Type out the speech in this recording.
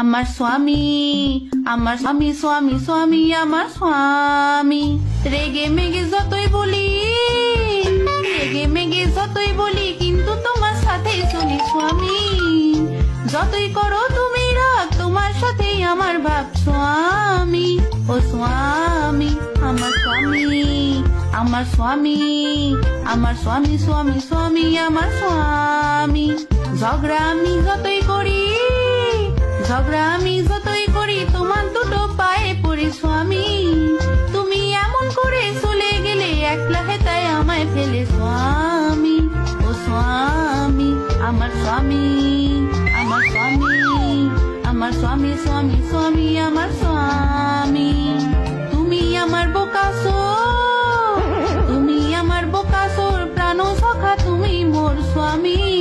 আমার স্বামী আমার স্বামী স্বামী স্বামী, আমার স্বামী। রেগে মেগে যতই বলি, রেগে মেগে যতই বলি, কিন্তু তোমার সাথে চলি স্বামী। যতই করো তুমি রাগ, তোমার সাথেই আমার ভাব স্বামী। ও স্বামী, আমার স্বামী আমার স্বামী আমার স্বামী স্বামী স্বামী, আমার স্বামী। ঝগড়া আমি যতই করি আমার স্বামী আমার স্বামী আমার স্বামী স্বামী স্বামী, আমার স্বামী। তুমি আমার বোকাসো তুমি আমার বোকাসোর প্রাণ সখা, তুমি মোর স্বামী।